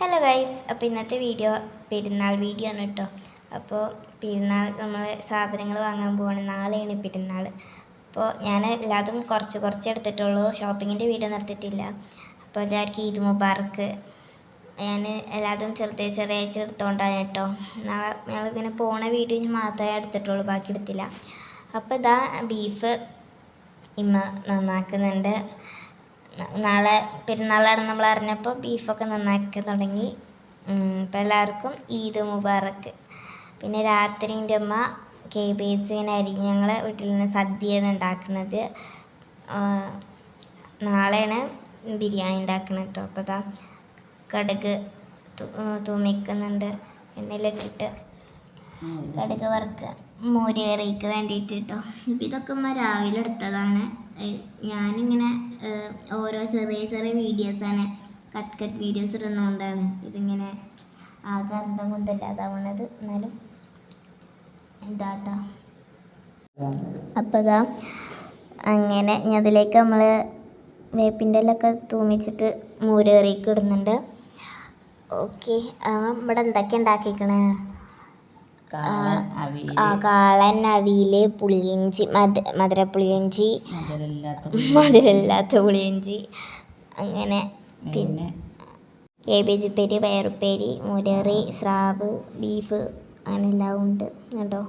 Hello guys അപ്പോൾ ഇന്നത്തെ video പെരുന്നാൾ വീഡിയോ ആണ് കേട്ടോ അപ്പോൾ പെരുന്നാൾ നമ്മൾ സാധനങ്ങൾ വാങ്ങാൻ പോവാണ്. നാളെയാണ് പെരുന്നാൾ. അപ്പോൾ ഞാൻ എല്ലാതും കുറച്ച് കുറച്ച് എടുത്തിട്ടുള്ളൂ. ഷോപ്പിങ്ങിന്റെ വീഡിയോ നടത്തിയിട്ടില്ല അപ്പോൾ എല്ലാവർക്കും ഈദ് മുബാർക്ക് ഞാൻ എല്ലാതും ചെറുതെ ചെറിയായിട്ട് എടുത്തുകൊണ്ടാണ് കേട്ടോ നാളെ ഞങ്ങളിങ്ങനെ പോണ വീഡിയോ ഞാൻ മാത്രമേ എടുത്തിട്ടുള്ളൂ. ബാക്കി എടുത്തില്ല. അപ്പോൾ ഇതാ ബീഫ് ഇമ്മ നന്നാക്കുന്നുണ്ട്. നാളെ പെരുന്നാളാണ് നമ്മൾ അറിഞ്ഞപ്പോൾ ബീഫൊക്കെ നന്നാക്കി തുടങ്ങി. അപ്പോൾ എല്ലാവർക്കും ഈദ് മുബാറക്ക് പിന്നെ രാത്രി എന്റെ അമ്മ കേബേജ് ഇങ്ങനെ അരിഞ്ഞ് ഞങ്ങളെ വീട്ടിൽ നിന്ന് സദ്യയാണ് ഉണ്ടാക്കുന്നത്. നാളെയാണ് ബിരിയാണി ഉണ്ടാക്കുന്നത് കേട്ടോ. അപ്പോൾ അതാ കടുക് തൂമിക്കുന്നുണ്ട്. എണ്ണയിലിട്ടിട്ട് കടുക് വറുക്കുക. മോര് കറിക്ക് വേണ്ടിയിട്ട് കേട്ടോ. ഇതൊക്കെ ഉമ്മ രാവിലെ എടുത്തതാണ്. ഞാനിങ്ങനെ ഓരോ ചെറിയ ചെറിയ വീഡിയോസാണ് കട്ട് കട്ട് വീഡിയോസ് ഇടുന്നതുകൊണ്ടാണ് ഇതിങ്ങനെ ആകെ അർത്ഥം കൊണ്ടല്ലാതാവണത്. എന്നാലും ഇതാട്ടോ അപ്പോൾ ഇതാ അങ്ങനെ അതിലേക്ക് നമ്മൾ വേപ്പിന്റെ എല്ലൊക്കെ തൂമിച്ചിട്ട് മൂരേറിയൊക്കെ ഇടുന്നുണ്ട്. ഓക്കെ ഇവിടെ എന്തൊക്കെ ഉണ്ടാക്കിക്കണേ? കാളൻ അവിയൽ. പുളിയിഞ്ചി മധ മധുര പുളിയിഞ്ചി മധുരമില്ലാത്ത പുളിയിഞ്ചി അങ്ങനെ പിന്നെ? കേബേജ് ഉപ്പേരി പയറുപ്പേരി മുരറി സ്രാവ് ബീഫ് അങ്ങനെ എല്ലാം ഉണ്ട് കേട്ടോ.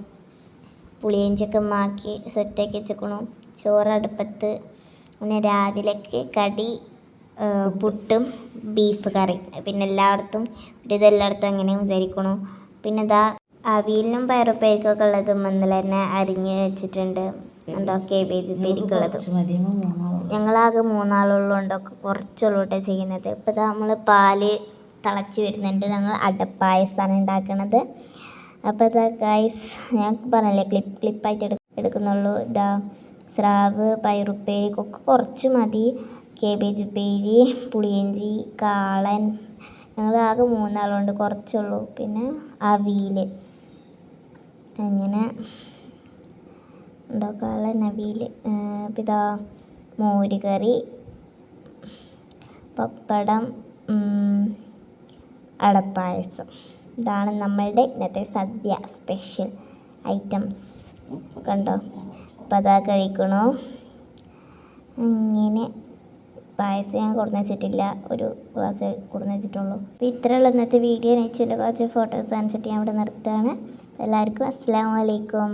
പുളിയിഞ്ചിയൊക്കെ മാക്കി സെറ്റാക്കി വെച്ചേക്കണു. ചോറ് അടുപ്പത്ത് പിന്നെ രാവിലേക്ക് കടി പുട്ടും ബീഫ് കറി പിന്നെ എല്ലായിടത്തും ഒരു ഇതെല്ലായിടത്തും അങ്ങനെ വിചാരിക്കണു. പിന്നെ ഇതാ അവിയലിനും പയറുപ്പേരിക്കൊക്കെ ഉള്ളത് ഇന്നലെ തന്നെ അരിഞ്ഞ് വെച്ചിട്ടുണ്ട്. ഉണ്ടോ കേബേജ് ഉപ്പേരിക്കുള്ളത് ഞങ്ങളാകെ മൂന്നാളുള്ളതുകൊണ്ടൊക്കെ കുറച്ചുള്ളൂ കേട്ടോ ചെയ്യുന്നത്. ഇപ്പോൾ ഇതാ നമ്മൾ പാൽ തിളച്ച് വരുന്നുണ്ട്. ഞങ്ങൾ അടപ്പായസമാണ് ഉണ്ടാക്കുന്നത് അപ്പോൾ ഇതാ ഗൈസ് ഞാൻ പറഞ്ഞില്ലേ ക്ലിപ്പ് ക്ലിപ്പായിട്ട് എടു എടുക്കുന്നുള്ളൂ. ഇതാ സ്രാവ് പയറുപ്പേരിക്കൊക്കെ കുറച്ച് മതി. കേബേജ് ഉപ്പേരി പുളിയഞ്ചി കാളൻ. ഞങ്ങൾ ആകെ മൂന്നാളുണ്ട്. കുറച്ചുള്ളൂ. പിന്നെ അവിയൽ അങ്ങനെ ഉണ്ടാക്കാനുള്ള നവിയിൽ പിതാ മോരുകറി പപ്പടം അടപ്പായസം. ഇതാണ് നമ്മളുടെ ഇന്നത്തെ സദ്യ സ്പെഷ്യൽ ഐറ്റംസ്. കണ്ടോ? അപ്പം അതാ കഴിക്കണോ. അങ്ങനെ പായസം ഞാൻ കൊടുന്ന് വെച്ചിട്ടില്ല. ഒരു ഗ്ലാസ് കൊടുന്ന് വെച്ചിട്ടുള്ളൂ. അപ്പോൾ ഇത്രയുള്ള ഇന്നത്തെ വീഡിയോ നെച്ചിൽ കുറച്ച് ഫോട്ടോസ് കാണിച്ചിട്ട് ഞാൻ ഇവിടെ നിർത്തുകയാണ് എല്ലാവർക്കും അസ്സാം വലൈക്കും